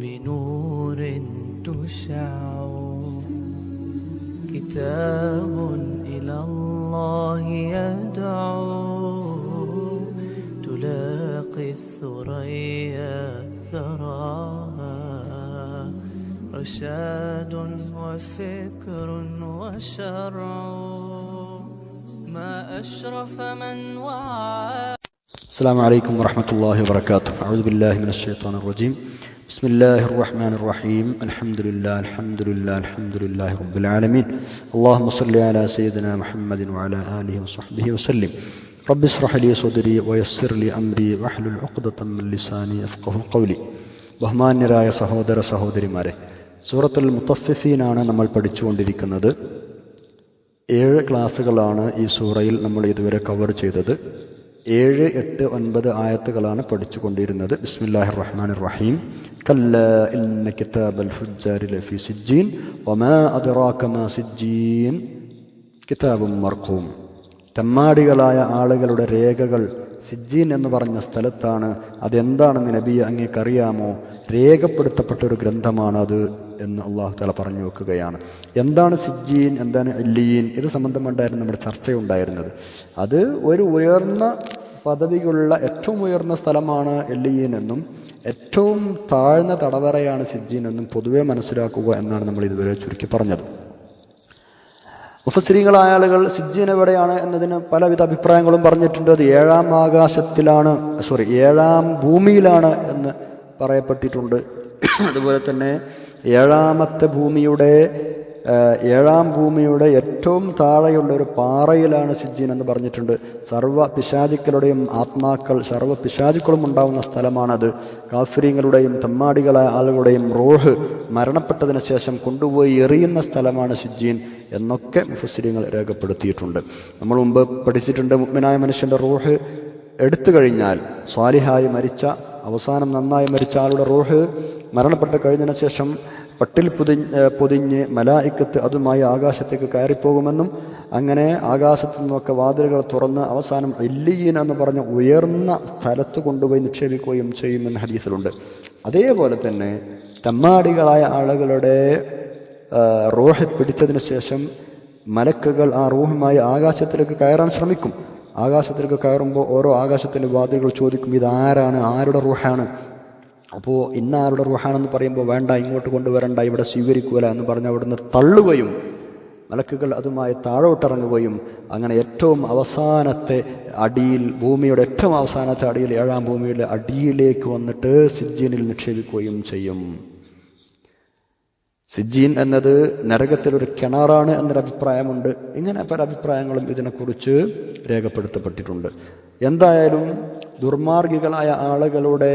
بنور تشع كتاب إلى الله يدعو. تلاقي الثريا ثراها. رشاد وفكر وشرع. ما أشرف من وعى. السلام عليكم ورحمة الله وبركاته. أعوذ بالله من الشيطان الرجيم. بسم الله الرحمن الرحيم الحمد لله الحمد لله الحمد لله رب العالمين اللهم صل على سيدنا محمد وعلى آله وصحبه وسلم رب اشرح لي صدري ويسر لي أمري واحلل عقدة من لساني يفقه قولي ബഹുമാന്യരായ സഹോദര സഹോദരിമാരെ സൂറത്തുൽ മുത്തഫിഫീനാണ് നമ്മൾ പഠിച്ചുകൊണ്ടിരിക്കുന്നത് ഏഴ് ക്ലാസ്സുകളാണ് ഈ സൂറയിൽ നമ്മൾ ഇതുവരെ കവർ ചെയ്തത് ഏഴ് എട്ട് ഒൻപത് ആയത്തുകളാണ് പഠിച്ചുകൊണ്ടിരുന്നത്. ബിസ്മില്ലാഹിർ റഹ്മാൻ റഹീം കല്ല ഇന്ന കിതാബൽ ഫുജ്ജാരി ലഫി സിജ്ജീൻ. വമാ അദ്റാക മാ സിജ്ജീൻ. കിതാബും മർഖൂം. തെമ്മാടികളായ ആളുകളുടെ രേഖകൾ സിജ്ജീൻ എന്ന് പറഞ്ഞ സ്ഥലത്താണ്. അതെന്താണെന്ന് നബി അങ്ങേക്കറിയാമോ? രേഖപ്പെടുത്തപ്പെട്ട ഒരു ഗ്രന്ഥമാണ് അത് എന്ന് അള്ളാഹു താല പറഞ്ഞു വെക്കുകയാണ്. എന്താണ് സിജ്ജീൻ? എന്താണ് ഇല്ലീൻ? ഇത് സംബന്ധമുണ്ടായിരുന്നു നമ്മുടെ ചർച്ചയുണ്ടായിരുന്നത്. അത് ഒരു ഉയർന്ന പദവികളുള്ള ഏറ്റവും ഉയർന്ന സ്ഥലമാണ് എല്ലിയീൻ എന്നും ഏറ്റവും താഴ്ന്ന തടവറയാണ് സിജ്ജീൻ എന്നും പൊതുവെ മനസ്സിലാക്കുക എന്നാണ് നമ്മൾ ഇതുവരെ ചുരുക്കി പറഞ്ഞത്. ഉപസ്ത്രീകളായ ആളുകൾ സിജ്ജീൻ എവിടെയാണ് എന്നതിന് പലവിധ അഭിപ്രായങ്ങളും പറഞ്ഞിട്ടുണ്ട്. അത് ഏഴാം ആകാശത്തിലാണ് സോറി ഏഴാം ഭൂമിയിലാണ് എന്ന് പറയപ്പെട്ടിട്ടുണ്ട്. അതുപോലെ തന്നെ ഏഴാമത്തെ ഭൂമിയുടെ ഏഴാം ഭൂമിയുടെ ഏറ്റവും താഴെയുള്ള ഒരു പാറയിലാണ് സിജ്ജീൻ എന്ന് പറഞ്ഞിട്ടുണ്ട്. സർവ പിശാചുക്കളുടെയും ആത്മാക്കൾ സർവ പിശാചുക്കളും ഉണ്ടാവുന്ന സ്ഥലമാണത്. കാഫര്യങ്ങളുടെയും തമ്മാടികളായ ആളുകളുടെയും റോഹ് മരണപ്പെട്ടതിന് ശേഷം കൊണ്ടുപോയി എറിയുന്ന സ്ഥലമാണ് സിജ്ജീൻ എന്നൊക്കെ മുഫസ്സിരിങ്ങൾ രേഖപ്പെടുത്തിയിട്ടുണ്ട്. നമ്മൾ മുമ്പ് പഠിച്ചിട്ടുണ്ട് മുഗ്മിനായ മനുഷ്യന്റെ റോഹ് എടുത്തു കഴിഞ്ഞാൽ സ്വാലിഹായി മരിച്ച അവസാനം നന്നായി മരിച്ച ആളുടെ റോഹ് മരണപ്പെട്ട് കഴിഞ്ഞതിന് ശേഷം പട്ടിൽ പൊതിഞ്ഞ് പൊതിഞ്ഞ് മലായിക്കത്ത് അതുമായി ആകാശത്തേക്ക് കയറിപ്പോകുമെന്നും അങ്ങനെ ആകാശത്തു നിന്നൊക്കെ വാതിലുകൾ തുറന്ന് അവസാനം എല്ലീന എന്ന് പറഞ്ഞ ഉയർന്ന സ്ഥലത്ത് കൊണ്ടുപോയി നിക്ഷേപിക്കുകയും ചെയ്യുമെന്ന് ഹദീസിലുണ്ട്. അതേപോലെ തന്നെ തമ്മാടികളായ ആളുകളുടെ റോഹ് പിടിച്ചതിന് ശേഷം മലക്കുകൾ ആ റൂഹുമായി ആകാശത്തിലേക്ക് കയറാൻ ശ്രമിക്കും. ആകാശത്തിലേക്ക് കയറുമ്പോൾ ഓരോ ആകാശത്തിന്റെ വാതിലുകൾ ചോദിക്കും ഇതാരാണ്? ആരുടെ റൂഹാണ്? അപ്പോൾ ഇന്ന ആരുടെ റൂഹാണെന്ന് പറയുമ്പോൾ വേണ്ട ഇങ്ങോട്ട് കൊണ്ടുവരണ്ട ഇവിടെ സ്വീകരിക്കുകയില്ല എന്ന് പറഞ്ഞ് അവിടുന്ന് തള്ളുകയും മലക്കുകൾ അതുമായി താഴോട്ടിറങ്ങുകയും അങ്ങനെ ഏറ്റവും അവസാനത്തെ അടിയിൽ ഭൂമിയുടെ ഏറ്റവും അവസാനത്തെ അടിയിൽ ഏഴാം ഭൂമിയുടെ അടിയിലേക്ക് വന്നിട്ട് സിജ്ജീനിൽ നിക്ഷേപിക്കുകയും ചെയ്യും. സിജ്ജീൻ എന്നത് നരകത്തിലൊരു കിണറാണ് എന്നൊരു അഭിപ്രായമുണ്ട്. ഇങ്ങനെ പല അഭിപ്രായങ്ങളും ഇതിനെക്കുറിച്ച് രേഖപ്പെടുത്തപ്പെട്ടിട്ടുണ്ട്. എന്തായാലും ദുർമാർഗികളായ ആളുകളുടെ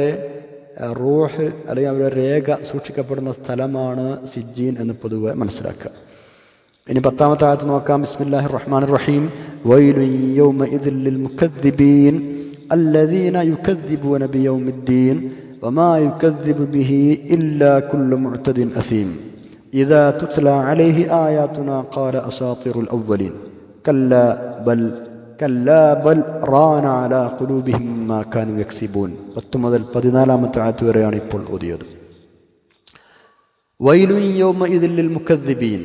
റൂഹ് അല്ലെങ്കിൽ അവരുടെ രേഖ സൂക്ഷിക്കപ്പെടുന്ന സ്ഥലമാണ് സിജ്ജീൻ എന്ന് പൊതുവെ മനസ്സിലാക്കുക ഇനി പത്താമത്തെ ആയത്ത് നോക്കാം ബിസ്മില്ലാഹി റഹ്മാൻ റഹീം മുഖദ്ദിബീൻ الذين يكذبون بيوم الدين وما يكذب به إلا كل معتد أثيم إذا تتلى عليه آياتنا قال أساطير الأولين كلا بل കല്ലാ റാന അലാ കുലൂബിഹിം മാക്കാൻ യക്സിബൂൻ പത്ത് മുതൽ പതിനാലാമത്തെ ആത്ത് വരെയാണ് ഇപ്പോൾ ഓതിയത് വൈലുൻ യൗമ ഇതിൽ മുഖദ്ദിബീൻ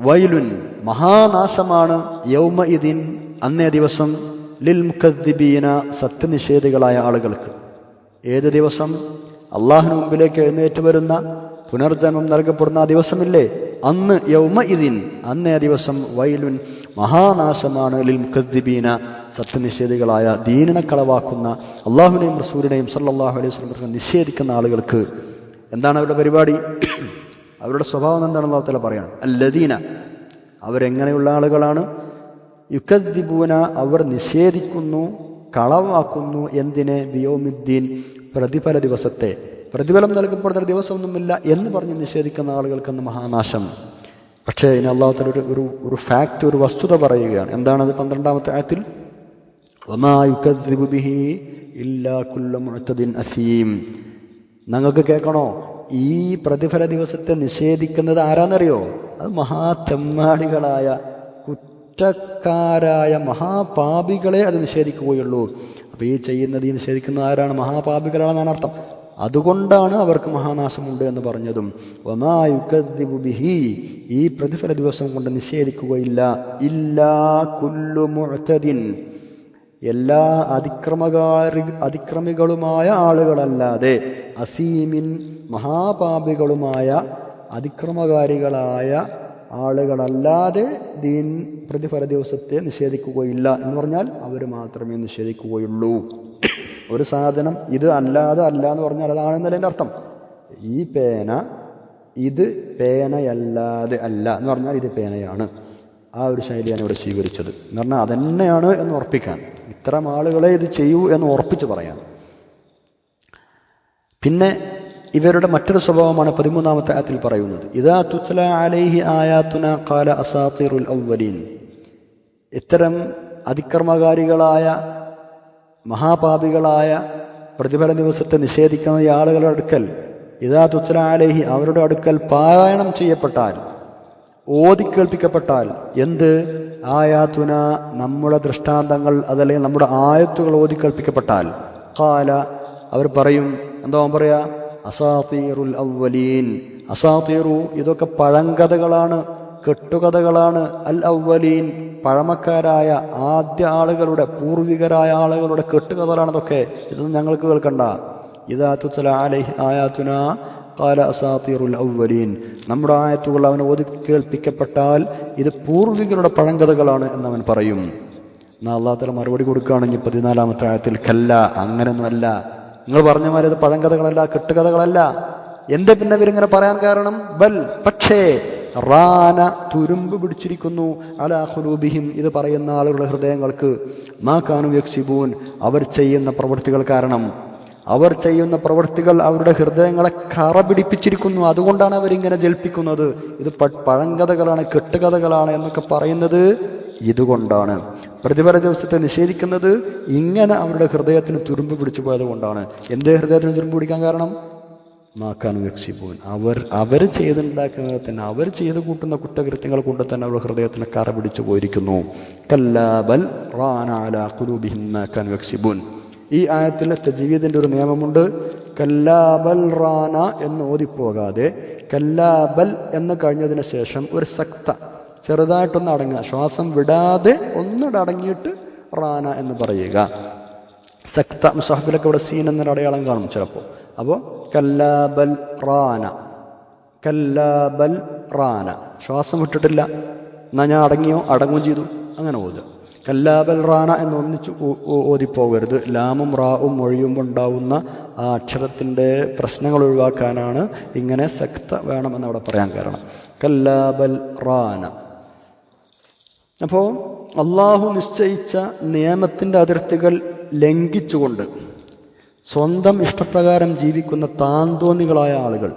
വൈലുൻ മഹാനാശമാണ് യൗമ ഇതിൻ അന്നേ ദിവസം ലിൽ മുഖദ്ദിബീന സത്യനിഷേധികളായ ആളുകൾക്ക്. ഏത് ദിവസം? അള്ളാഹിന് മുമ്പിലേക്ക് എഴുന്നേറ്റ് വരുന്ന പുനർജന്മം നൽകപ്പെടുന്ന ആ ദിവസമില്ലേ? അന്ന് യൗമ ഇതിൻ അന്നേ ദിവസം വൈലുൻ മഹാനാശമാണ്. ലിൽ മുഖദ്ദിബീന സത്യനിഷേധികളായ ദീനിനെ കളവാക്കുന്ന അള്ളാഹുവിനെയും റസൂലിനെയും സല്ലാഹു അലൈഹി വസ്ലം നിഷേധിക്കുന്ന ആളുകൾക്ക് എന്താണ് അവരുടെ പരിപാടി? അവരുടെ സ്വഭാവം എന്താണ് തല പറയാണ്. അല്ലദീന അവരെങ്ങനെയുള്ള ആളുകളാണ്? യുക്കദ്ദിബൂന അവർ നിഷേധിക്കുന്നു കളവാക്കുന്നു എന്തിനെ? ബിയോമിദ്ദീൻ പ്രതിഫല ദിവസത്തെ. പ്രതിഫലം നൽകപ്പെടുന്ന ദിവസമൊന്നുമില്ല എന്ന് പറഞ്ഞ് നിഷേധിക്കുന്ന ആളുകൾക്കെന്ന് മഹാനാശം. പക്ഷേ ഇനി അള്ളാഹുത്തല ഒരു ഒരു ഒരു ഫാക്റ്റ് ഒരു വസ്തുത പറയുകയാണ്. എന്താണത് പന്ത്രണ്ടാമത്തെ ആയത്തിൽ? അസീം. ഞങ്ങൾക്ക് കേൾക്കണോ? ഈ പ്രതിഫല ദിവസത്തെ നിഷേധിക്കുന്നത് ആരാന്നറിയോ? അത് മഹാതെമ്മാടികളായ കുറ്റക്കാരായ മഹാപാപികളെ അത് നിഷേധിക്കുകയുള്ളൂ. അപ്പോൾ ഈ ചെയ്യുന്നത് ഈ നിഷേധിക്കുന്നത് ആരാണ്? മഹാപാപികളാണെന്നാണ് അർത്ഥം. അതുകൊണ്ടാണ് അവർക്ക് മഹാനാശമുണ്ട് എന്ന് പറഞ്ഞതും. ബിഹി ഈ പ്രതിഫല ദിവസം കൊണ്ട് നിഷേധിക്കുകയില്ല. ഇല്ലാ കുല്ലു മുഅ്തദിൻ എല്ലാ അതിക്രമകാരി അതിക്രമികളുമായ ആളുകളല്ലാതെ അസീമിൻ മഹാപാപികളുമായ അതിക്രമകാരികളായ ആളുകളല്ലാതെ ദീൻ പ്രതിഫല ദിവസത്തെ നിഷേധിക്കുകയില്ല എന്ന് പറഞ്ഞാൽ അവർ മാത്രമേ നിഷേധിക്കുകയുള്ളൂ. ഒരു സാധനം ഇത് അല്ലാതെ അല്ല എന്ന് പറഞ്ഞാൽ അതാണെന്നല്ല എന്റെ അർത്ഥം. ഈ പേന ഇത് പേനയല്ലാതെ അല്ല എന്ന് പറഞ്ഞാൽ ഇത് പേനയാണ്. ആ ഒരു ശൈലിയാണ് ഇവിടെ സ്വീകരിച്ചത്. എന്ന് പറഞ്ഞാൽ അതന്നെയാണ് എന്ന് ഉറപ്പിക്കാൻ. ഇത്തരം ആളുകളെ ഇത് ചെയ്യൂ എന്ന് ഉറപ്പിച്ച് പറയാം പിന്നെ ഇവരുടെ മറ്റൊരു സ്വഭാവമാണ് പതിമൂന്നാമത്തെ ആത്തിൽ പറയുന്നത്. ഇതാ തുത്തല അലൈഹി ആയാത്തുന കാല അസാത്തിറുൽ ഔവലീൻ. ഇത്തരം അതിക്രമകാരികളായ മഹാപാപികളായ പ്രതിഫല ദിവസത്തെ നിഷേധിക്കുന്ന ഈ ആളുകളുടെ അടുക്കൽ ഇതാ തുത്ല അലൈഹി അവരുടെ അടുക്കൽ പാരായണം ചെയ്യപ്പെട്ടാൽ ഓതിക്കേൾപ്പിക്കപ്പെട്ടാൽ എന്ത്? ആയാത്തുന നമ്മുടെ ദൃഷ്ടാന്തങ്ങൾ അതല്ലെങ്കിൽ നമ്മുടെ ആയത്തുകൾ ഓതിക്കേൾപ്പിക്കപ്പെട്ടാൽ കാല അവർ പറയും എന്താ പറയാ? അസാത്തീറുൽ അവലീൻ അസാത്തീറു ഇതൊക്കെ പഴങ്കഥകളാണ്. കെട്ടുകഥകളാണ് അൽ ഔവലീൻ പഴമക്കാരായ ആദ്യ ആളുകളുടെ പൂർവികരായ ആളുകളുടെ കെട്ടുകഥകളാണ് ഇതൊക്കെ ഇതൊന്നും ഞങ്ങൾക്ക് കേൾക്കണ്ട. ഇതാ തുസല അലൈഹി കാല അസാത്തീറുൽ ഔവലീൻ നമ്മുടെ ആയത്തുകൾ അവന് ഓതി കേൾപ്പിക്കപ്പെട്ടാൽ ഇത് പൂർവികരുടെ പഴങ്കഥകളാണ് എന്നവൻ പറയും. എന്നാൽ അള്ളാഹത്തല മറുപടി കൊടുക്കുകയാണെങ്കിൽ പതിനാലാമത്തെ ആയത്തിൽ. കല്ല അങ്ങനെയൊന്നുമല്ല നിങ്ങൾ പറഞ്ഞ മാതിരി ഇത് പഴങ്കഥകളല്ല കെട്ടുകഥകളല്ല. എന്താ പിന്നെ ഇവരിങ്ങനെ പറയാൻ കാരണം? ബൽ പക്ഷേ റാന തുരുമ്പ് പിടിച്ചിരിക്കുന്നു. അലാ ഹുലൂബിഹിം ഇത് പറയുന്ന ആളുകളുടെ ഹൃദയങ്ങൾക്ക്. മാ കാനു യക്സിബൂൻ അവർ ചെയ്യുന്ന പ്രവൃത്തികൾ കാരണം. അവർ ചെയ്യുന്ന പ്രവൃത്തികൾ അവരുടെ ഹൃദയങ്ങളെ കറ പിടിപ്പിച്ചിരിക്കുന്നു അതുകൊണ്ടാണ് അവരിങ്ങനെ ജൽപ്പിക്കുന്നത്. ഇത് പഴങ്കഥകളാണ് കെട്ടുകഥകളാണ് എന്നൊക്കെ പറയുന്നത് ഇതുകൊണ്ടാണ്. പ്രതിഫല ദിവസത്തെ നിഷേധിക്കുന്നത് ഇങ്ങനെ അവരുടെ ഹൃദയത്തിന് തുരുമ്പ് പിടിച്ചു പോയത് കൊണ്ടാണ് എന്തേ ഹൃദയത്തിന് തുരുമ്പ് പിടിക്കാൻ കാരണം? മാക്കാനും യക്ഷിപ്പോൻ അവർ അവർ ചെയ്തുണ്ടാക്കുന്നത് തന്നെ അവർ ചെയ്ത് കൂട്ടുന്ന കുറ്റകൃത്യങ്ങൾ കൊണ്ട് തന്നെ അവരുടെ ഹൃദയത്തിന് കറ പിടിച്ചു പോയിരിക്കുന്നു. കല്ലാബൽ റാനാല കുലൂബിഹിം മാക്കാനും യക്ഷിബൂൻ ഈ ആയത്തിലെ തജീവിയതിന്റെ ഒരു നിയമമുണ്ട്. കല്ലാബൽ റാന എന്ന് ഓതിപ്പോകാതെ കല്ലാബൽ എന്ന് കഴിഞ്ഞതിന് ശേഷം ഒരു സക്ത ചെറുതായിട്ടൊന്ന് അടങ്ങുക. ശ്വാസം വിടാതെ ഒന്നടങ്ങിയിട്ട് റാന എന്ന് പറയുക. സക്ത മുസാഹിബിലൊക്കെ ഇവിടെ സീൻ എന്നൊരു അടയാളം കാണും ചിലപ്പോൾ. അപ്പോൾ കല്ലാബൽ റാന. കല്ലാബൽ റാന. ശ്വാസം വിട്ടിട്ടില്ല. എന്നാൽ ഞാൻ അടങ്ങിയോ? അടങ്ങും ചെയ്തു. അങ്ങനെ ഓതുക കല്ലാബൽ റാന എന്ന് ഒന്നിച്ച് ഓതിപ്പോകരുത്. ലാമും റാവും മൊഴിയുമ്പോൾ ഉണ്ടാവുന്ന ആ അക്ഷരത്തിന്റെ പ്രശ്നങ്ങൾ ഒഴിവാക്കാനാണ് ഇങ്ങനെ ശക്ത വേണമെന്ന് അവിടെ പറയാൻ കാരണം. കല്ലാബൽ റാന. അപ്പോൾ അള്ളാഹു നിശ്ചയിച്ച നിയമത്തിന്റെ അതിർത്തികൾ ലംഘിച്ചുകൊണ്ട് സ്വന്തം ഇഷ്ടപ്രകാരം ജീവിക്കുന്ന താന്തോന്നികളായ ആളുകൾ.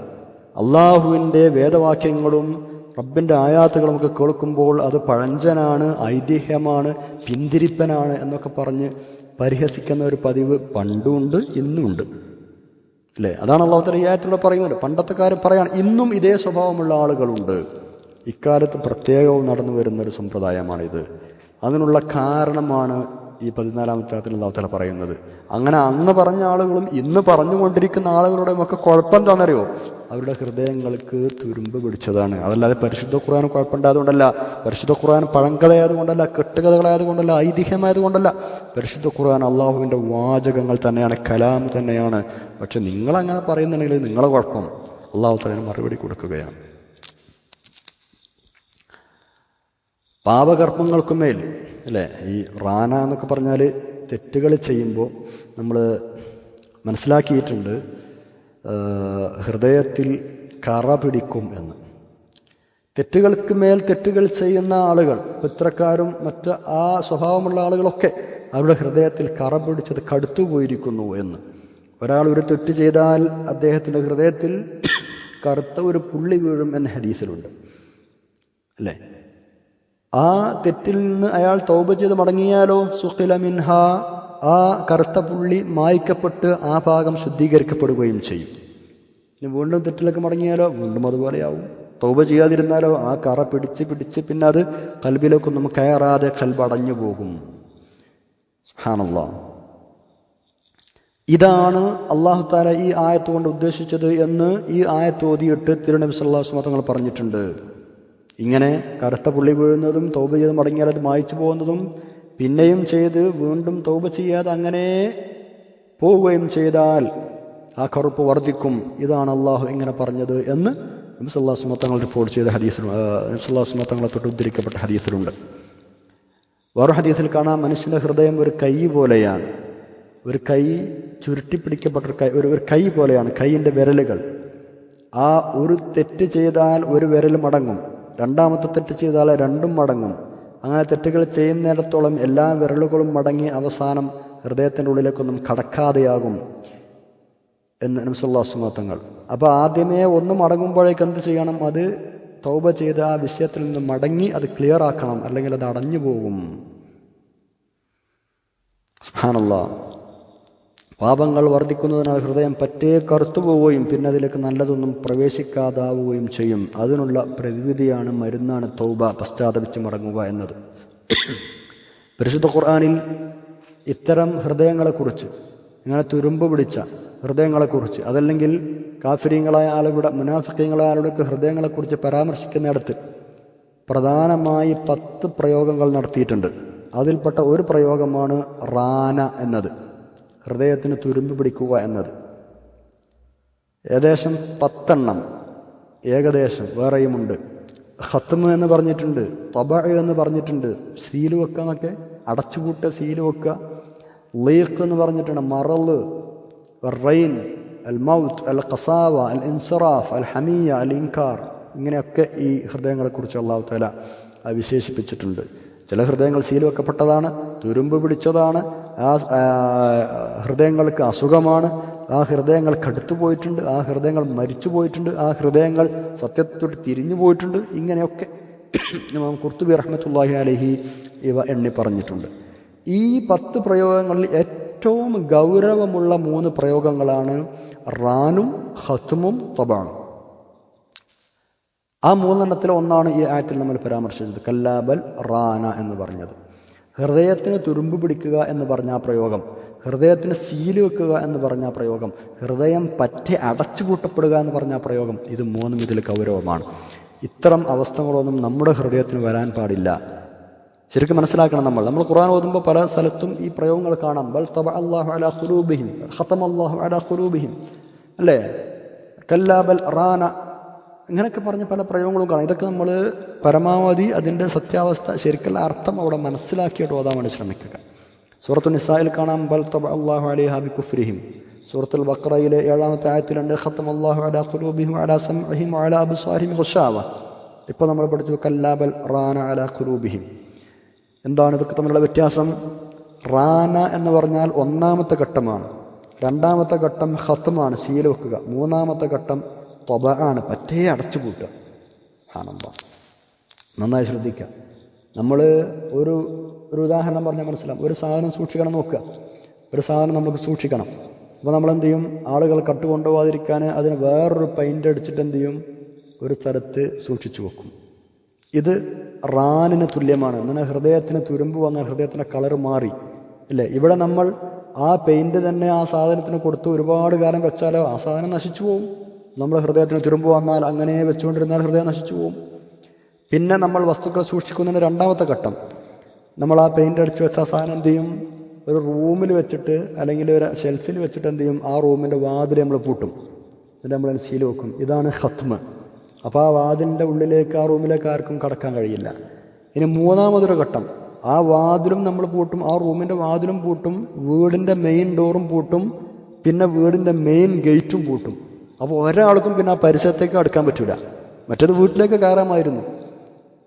അള്ളാഹുവിന്റെ വേദവാക്യങ്ങളും റബ്ബിന്റെ ആയാത്തുകളും ഒക്കെ കേൾക്കുമ്പോൾ അത് പഴഞ്ചനാണ് ഐതിഹ്യമാണ് പിന്തിരിപ്പനാണ് എന്നൊക്കെ പറഞ്ഞ് പരിഹസിക്കുന്ന ഒരു പതിവ് പണ്ടുമുണ്ട് ഇന്നുമുണ്ട് അല്ലേ? അതാണ് അള്ളാഹു തല ഈ പറയുന്നത്. പണ്ടത്തെ കാര്യം പറയാണ് ഇന്നും ഇതേ സ്വഭാവമുള്ള ആളുകളുണ്ട്. ഇക്കാലത്ത് പ്രത്യേകവും നടന്നു വരുന്നൊരു സമ്പ്രദായമാണിത്. അതിനുള്ള കാരണമാണ് ഈ പതിനാലാമത്തെ ആയത്തിൽ അള്ളാഹു തല പറയുന്നത്. അങ്ങനെ അന്ന് പറഞ്ഞ ആളുകളും ഇന്ന് പറഞ്ഞുകൊണ്ടിരിക്കുന്ന ആളുകളുടെയും ഒക്കെ കുഴപ്പം തന്നറിയോ അവരുടെ ഹൃദയങ്ങൾക്ക് തുരുമ്പ് പിടിച്ചതാണ്. അതല്ലാതെ പരിശുദ്ധ ഖുർആൻ കുഴപ്പമുണ്ടായതുകൊണ്ടല്ല പരിശുദ്ധ ഖുർആൻ പഴങ്കഥയായതുകൊണ്ടല്ല കെട്ടുകഥകളായതുകൊണ്ടല്ല ഐതിഹ്യമായതുകൊണ്ടല്ല. പരിശുദ്ധ ഖുർആൻ അള്ളാഹുവിന്റെ വാചകങ്ങൾ തന്നെയാണ് കലാം തന്നെയാണ്. പക്ഷെ നിങ്ങളങ്ങനെ പറയുന്നുണ്ടെങ്കിൽ നിങ്ങളെ കുഴപ്പം. അള്ളാഹു തലന് മറുപടി കൊടുക്കുകയാണ്. പാപകർമ്മങ്ങൾക്കുമേൽ അല്ലേ? ഈ റാന എന്നൊക്കെ പറഞ്ഞാൽ തെറ്റുകൾ ചെയ്യുമ്പോൾ നമ്മൾ മനസ്സിലാക്കിയിട്ടുണ്ട് ഹൃദയത്തിൽ കറ പിടിക്കും എന്ന്. തെറ്റുകൾക്ക് മേൽ തെറ്റുകൾ ചെയ്യുന്ന ആളുകൾ ഇത്രക്കാരും മറ്റ് ആ സ്വഭാവമുള്ള ആളുകളൊക്കെ അവരുടെ ഹൃദയത്തിൽ കറ പിടിച്ചത് കടുത്തുപോയിരിക്കുന്നു എന്ന്. ഒരാൾ ഒരു തെറ്റ് ചെയ്താൽ അദ്ദേഹത്തിന്റെ ഹൃദയത്തിൽ കറുത്ത ഒരു പുള്ളി വീഴും എന്ന ഹദീസിലുണ്ട്. അല്ലേ? ആ തെറ്റിൽ നിന്ന് അയാൾ തൗബ ചെയ്ത് മടങ്ങിയാലോ? സുഖില മിൻഹ. ആ കറുത്ത പുള്ളി മായ്ക്കപ്പെട്ട് ആ ഭാഗം ശുദ്ധീകരിക്കപ്പെടുകയും ചെയ്യും. ഇനി വീണ്ടും തെറ്റിലൊക്കെ മടങ്ങിയാലോ? വീണ്ടും അതുപോലെയാവും. തൗബ ചെയ്യാതിരുന്നാലോ? ആ കറ പിടിച്ച് പിടിച്ച് പിന്നെ അത് കൽബിലേക്കൊന്നും കയറാതെ കൽബടഞ്ഞു പോകും. സുബ്ഹാനല്ലാ. ഇതാണ് അള്ളാഹു താല ഈ ആയത്ത് കൊണ്ട് ഉദ്ദേശിച്ചത് എന്ന് ഈ ആയത്ത് ഓതിയിട്ട് തിരുനബി സല്ലാസ് തങ്ങൾ പറഞ്ഞിട്ടുണ്ട്. ഇങ്ങനെ കറുത്ത പുള്ളി വീഴുന്നതും തൗബ ചെയ്ത് മടങ്ങിയാൽ അത് മായ്ച്ചു പോകുന്നതും പിന്നെയും ചെയ്ത് വീണ്ടും തൗബ ചെയ്യാതെ അങ്ങനെ പോവുകയും ചെയ്താൽ ആ കറുപ്പ് വർദ്ധിക്കും. ഇതാണ് അള്ളാഹു ഇങ്ങനെ പറഞ്ഞത് എന്ന് നബ്സല്ലാസ്മ സുമത്തങ്ങൾ റിപ്പോർട്ട് ചെയ്ത ഹദീസിൽ നബ്സല്ലാസ്മ തങ്ങളെ തൊട്ട് ഉദ്ധരിക്കപ്പെട്ട ഹദീസിലുണ്ട്. വേറെ ഹദീസിൽ കാണാം മനുഷ്യന്റെ ഹൃദയം ഒരു കൈ പോലെയാണ്. ഒരു കൈ ചുരുട്ടിപ്പിടിക്കപ്പെട്ട ഒരു കൈ ഒരു ഒരു കൈ പോലെയാണ് കൈയിന്റെ വിരലുകൾ. ആ ഒരു തെറ്റ് ചെയ്താൽ ഒരു വിരൽ മടങ്ങും രണ്ടാമത്തെ തെറ്റ് ചെയ്താൽ രണ്ടും മടങ്ങും. അങ്ങനെ തെറ്റുകൾ ചെയ്യുന്നിടത്തോളം എല്ലാ വിരലുകളും മടങ്ങി അവസാനം ഹൃദയത്തിന്റെ ഉള്ളിലേക്കൊന്നും കടക്കാതെയാകും എന്ന് നബ്സല്ലാസ്മ തങ്ങൾ. അപ്പോൾ ആദ്യമേ ഒന്ന് മടങ്ങുമ്പോഴേക്ക് എന്ത് ചെയ്യണം? അത് തൗബ ചെയ്ത് ആ വിഷയത്തിൽ നിന്ന് മടങ്ങി അത് ക്ലിയർ ആക്കണം. അല്ലെങ്കിൽ അത് അടഞ്ഞു പോകും. പാപങ്ങൾ വർദ്ധിക്കുന്നതിനാൽ ഹൃദയം പറ്റേ കറുത്തുപോവുകയും പിന്നെ അതിലേക്ക് നല്ലതൊന്നും പ്രവേശിക്കാതാവുകയും ചെയ്യും. അതിനുള്ള പ്രതിവിധിയാണ് മരുന്നാണ് തൗബ പശ്ചാത്തപിച്ച് മടങ്ങുക എന്നത്. പരിശുദ്ധ ഖുർആാനിൽ ഇത്തരം ഹൃദയങ്ങളെക്കുറിച്ച് ഇങ്ങനെ തുരുമ്പ് പിടിച്ച ഹൃദയങ്ങളെക്കുറിച്ച് അതല്ലെങ്കിൽ കാഫര്യങ്ങളായ ആളുകളുടെ മുനാഫിക്കങ്ങളായ ആളുകൾക്ക് ഹൃദയങ്ങളെക്കുറിച്ച് പരാമർശിക്കുന്നിടത്ത് പ്രധാനമായി പത്ത് പ്രയോഗങ്ങൾ നടത്തിയിട്ടുണ്ട്. അതിൽപ്പെട്ട ഒരു പ്രയോഗമാണ് റാന എന്നത്. ഹൃദയത്തിന് തുരുമ്പ് പിടിക്കുക എന്നത്. ഏകദേശം പത്തെണ്ണം. ഏകദേശം. വേറെയുമുണ്ട്. ഹത്തുമ എന്ന് പറഞ്ഞിട്ടുണ്ട്. തബ എന്ന് പറഞ്ഞിട്ടുണ്ട്. സീൽ വെക്കുക എന്നൊക്കെ. അടച്ചുപൂട്ട സീൽ വെക്കുക. ലീഖ് എന്ന് പറഞ്ഞിട്ടുണ്ട്. മറൽ റൈൻ അൽ മൗത്ത് അൽ ഖസാവ അൽ ഇൻസറാഫ് അൽ ഹമിയ അൽ ഇൻകാർ ഇങ്ങനെയൊക്കെ ഈ ഹൃദയങ്ങളെക്കുറിച്ച് അള്ളാഹു തല വിശേഷിപ്പിച്ചിട്ടുണ്ട് ചില ഹൃദയങ്ങൾ സീൽ വെക്കപ്പെട്ടതാണ് തുരുമ്പ് പിടിച്ചതാണ് ആ ഹൃദയങ്ങൾക്ക് അസുഖമാണ് ആ ഹൃദയങ്ങൾ കടുത്തു പോയിട്ടുണ്ട് ആ ഹൃദയങ്ങൾ മരിച്ചു പോയിട്ടുണ്ട് ആ ഹൃദയങ്ങൾ സത്യത്തോട്ട് തിരിഞ്ഞു പോയിട്ടുണ്ട്. ഇങ്ങനെയൊക്കെ ഇമാം കുർത്തുബി റഹ്മത്തുല്ലാഹി അലഹി ഇവ എണ്ണി പറഞ്ഞിട്ടുണ്ട്. ഈ പത്ത് പ്രയോഗങ്ങളിൽ ഏറ്റവും ഗൗരവമുള്ള മൂന്ന് പ്രയോഗങ്ങളാണ് റാനും ഹത്തുമും തബാണും. ആ മൂന്നെണ്ണത്തിൽ ഒന്നാണ് ഈ ആയത്തിൽ നമ്മൾ പരാമർശിച്ചത്. കല്ലാബൽ റാന എന്ന് പറഞ്ഞത്. ഹൃദയത്തിന് തുരുമ്പ് പിടിക്കുക എന്ന് പറഞ്ഞ ആ പ്രയോഗം ഹൃദയത്തിന് സീൽ വെക്കുക എന്ന് പറഞ്ഞ പ്രയോഗം ഹൃദയം പറ്റെ അടച്ചുപൂട്ടപ്പെടുക എന്ന് പറഞ്ഞ പ്രയോഗം ഇത് മൂന്നും ഇതിൽ കൗരവമാണ്. ഇത്തരം അവസ്ഥകളൊന്നും നമ്മുടെ ഹൃദയത്തിന് വരാൻ പാടില്ല. ശരിക്കും മനസ്സിലാക്കണം നമ്മൾ. നമ്മൾ ഖുർആൻ ഓതുമ്പോൾ പല സ്ഥലത്തും ഈ പ്രയോഗങ്ങൾ കാണാം. ബൽ തബ അള്ളാഹു അല ഖുലൂബിഹിം ഹത്തം അള്ളാഹു അല ഖുലൂബിഹിം. അല്ലേ? കല്ലാബൽ റാന ഇങ്ങനെയൊക്കെ പറഞ്ഞ പല പ്രയോഗങ്ങളും കാണാം. ഇതൊക്കെ നമ്മൾ പരമാവധി അതിന്റെ സത്യാവസ്ഥ ശരിക്കുള്ള അർത്ഥം അവിടെ മനസ്സിലാക്കിയിട്ട് ഓതാൻ വേണ്ടി ശ്രമിക്കുക. സൂറത്തു നിസായിൽ കാണാം ബൽ തബ അള്ളാഹു അലി ഹാബി കുഫ്രിഹിം സൂറത്തുൽ ബക്രയിലെ ഏഴാമത്തെ ആയത്തിലുണ്ട് ഖത്തം അള്ളാഹു അല ഖുലൂബിഹിം അലാ അല അലാ അബ്സാരിഹിം ഖുഷാവ ഇപ്പോൾ നമ്മൾ പഠിച്ചു കല്ലാബൽ റാന അല ഖുലൂബിഹിം. എന്താണ് ഇതൊക്കെ തമ്മിലുള്ള വ്യത്യാസം? റാന എന്ന് പറഞ്ഞാൽ ഒന്നാമത്തെ ഘട്ടമാണ്. രണ്ടാമത്തെ ഘട്ടം ഹത്തുമാണ് സീൽ വെക്കുക. മൂന്നാമത്തെ ഘട്ടം തൊബ ആണ് പറ്റേ അടച്ചുപൂട്ടുക. ആനന്ദ നന്നായി ശ്രദ്ധിക്കുക. നമ്മൾ ഒരു ഒരു ഉദാഹരണം പറഞ്ഞാൽ മനസ്സിലാവും. ഒരു സാധനം സൂക്ഷിക്കണം നോക്കുക. ഒരു സാധനം നമുക്ക് സൂക്ഷിക്കണം. അപ്പോൾ നമ്മൾ എന്തു ചെയ്യും ആളുകൾ കട്ടുകൊണ്ടുപോകാതിരിക്കാൻ അതിന് വേറൊരു പെയിന്റ് അടിച്ചിട്ട് എന്ത് ചെയ്യും ഒരു സ്ഥലത്ത് സൂക്ഷിച്ചു വെക്കും. ഇത് റാനിന് തുല്യമാണ്. എന്നാൽ ഹൃദയത്തിന് തുരുമ്പ് വന്ന ഹൃദയത്തിന്റെ കളർ മാറി. ഇല്ലേ ഇവിടെ നമ്മൾ ആ പെയിന്റ് തന്നെ ആ സാധനത്തിന് കൊടുത്ത് ഒരുപാട് കാലം വെച്ചാലോ ആ സാധനം നശിച്ചു പോകും നമ്മുടെ ഹൃദയത്തിന് തുരുമ്പ് വന്നാൽ അങ്ങനെ വെച്ചുകൊണ്ടിരുന്നാൽ ഹൃദയം നശിച്ചു പോകും പിന്നെ നമ്മൾ വസ്തുക്കൾ സൂക്ഷിക്കുന്നതിന് രണ്ടാമത്തെ ഘട്ടം. നമ്മൾ ആ പെയിന്റ് അടിച്ച് വെച്ച സാധനം എന്ത് ചെയ്യും? ഒരു റൂമിൽ വെച്ചിട്ട് അല്ലെങ്കിൽ ഒരു ഷെൽഫിൽ വെച്ചിട്ട് എന്ത് ചെയ്യും? ആ റൂമിന്റെ വാതിൽ നമ്മൾ പൂട്ടും. എന്നിട്ട് നമ്മൾ അതിന് സീൽ വെക്കും. ഇതാണ് ഹത്മ അപ്പോൾ ആ വാതിലിന്റെ ഉള്ളിലേക്ക് ആ റൂമിലേക്ക് ആർക്കും കടക്കാൻ കഴിയില്ല. ഇനി മൂന്നാമതൊരു ഘട്ടം. ആ വാതിലും നമ്മൾ പൂട്ടും ആ റൂമിന്റെ വാതിലും പൂട്ടും വീടിന്റെ മെയിൻ ഡോറും പൂട്ടും പിന്നെ വീടിന്റെ മെയിൻ ഗേറ്റും പൂട്ടും. അപ്പോൾ ഒരാൾക്കും പിന്നെ ആ പരിസരത്തേക്ക് അടുക്കാൻ പറ്റില്ല മറ്റേത് വീട്ടിലേക്ക് കയറാമായിരുന്നു.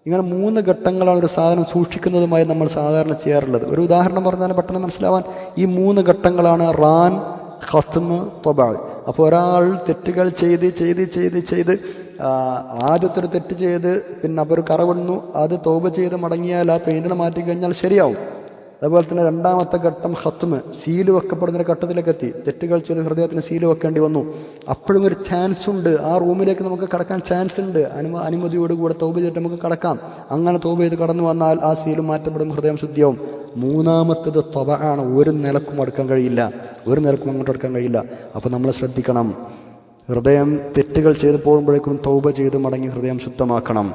ഇങ്ങനെ മൂന്ന് ഘട്ടങ്ങളാണ് ഒരു സാധനം സൂക്ഷിക്കുന്നതുമായി നമ്മൾ സാധാരണ ചെയ്യാറുള്ളത്. ഒരു ഉദാഹരണം പറഞ്ഞാൽ പെട്ടെന്ന് മനസ്സിലാവാൻ ഈ മൂന്ന് ഘട്ടങ്ങളാണ് റാൻ ഖത്മ് തൊബാൾ അപ്പോൾ ഒരാൾ തെറ്റുകൾ ചെയ്ത് ചെയ്ത് ചെയ്ത് ചെയ്ത് ആ, ആദ്യത്തെ ഒരു തെറ്റ് ചെയ്ത് പിന്നെ അവർ കറവിടുന്നു അത് തോപ ചെയ്ത് മടങ്ങിയാൽ ആ പെയിന്റിനെ മാറ്റി കഴിഞ്ഞാൽ ശരിയാവും. അതുപോലെ തന്നെ രണ്ടാമത്തെ ഘട്ടം ഹത്തുമ് സീൽ വെക്കപ്പെടുന്ന ഘട്ടത്തിലേക്ക് എത്തി തെറ്റുകൾ ചെയ്ത് ഹൃദയത്തിന് സീൽ വെക്കേണ്ടി വന്നു. അപ്പോഴും ഒരു ചാൻസ് ഉണ്ട്. ആ റൂമിലേക്ക് നമുക്ക് കടക്കാൻ ചാൻസ് ഉണ്ട്. അനുമ അനുമതിയോടുകൂടെ തോപ് ചെയ്തിട്ട് നമുക്ക് കടക്കാം. അങ്ങനെ തോപ് ചെയ്ത് കടന്നു വന്നാൽ ആ സീൽ മാറ്റപ്പെടും ഹൃദയം ശുദ്ധിയാവും. മൂന്നാമത്തത് തൊബ ആണ് ഒരു നിലക്കും അടുക്കാൻ കഴിയില്ല. ഒരു നിലക്കും അങ്ങോട്ട് എടുക്കാൻ കഴിയില്ല. അപ്പോൾ നമ്മൾ ശ്രദ്ധിക്കണം. ഹൃദയം തെറ്റുകൾ ചെയ്ത് പോകുമ്പോഴേക്കും തൗബ ചെയ്ത് മടങ്ങി ഹൃദയം ശുദ്ധമാക്കണം.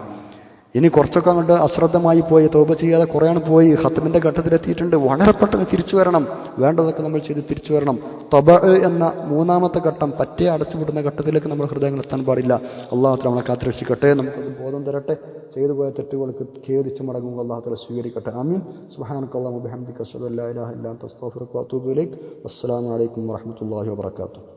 ഇനി കുറച്ചൊക്കെ അങ്ങോട്ട് അശ്രദ്ധമായി പോയി തോപ ചെയ്യാതെ കുറേയാണ് പോയി ഹത്തമിന്റെ ഘട്ടത്തിലെത്തിയിട്ടുണ്ട്. വളരെ പെട്ടെന്ന് തിരിച്ചു വരണം. വേണ്ടതൊക്കെ നമ്മൾ ചെയ്ത് തിരിച്ചു വരണം. തൊബ എന്ന മൂന്നാമത്തെ ഘട്ടം പറ്റേ അടച്ചുവിടുന്ന ഘട്ടത്തിലേക്ക് നമ്മൾ ഹൃദയങ്ങൾ എത്താൻ പാടില്ല. അള്ളാഹു നമ്മളെ കാത്തുരക്ഷിക്കട്ടെ. നമുക്കത് ബോധം തരട്ടെ. ചെയ്തു പോയ തെറ്റുകൾക്ക് ഖേദിച്ച് മടങ്ങുക അള്ളാഹു സ്വീകരിക്കട്ടെ. ആമീൻ. വാത്തു വഅതൂബു ഇലൈക്. അസ്സലാമു അലൈക്കും വറഹ്മത്തുള്ളാഹി വബറകാതുഹു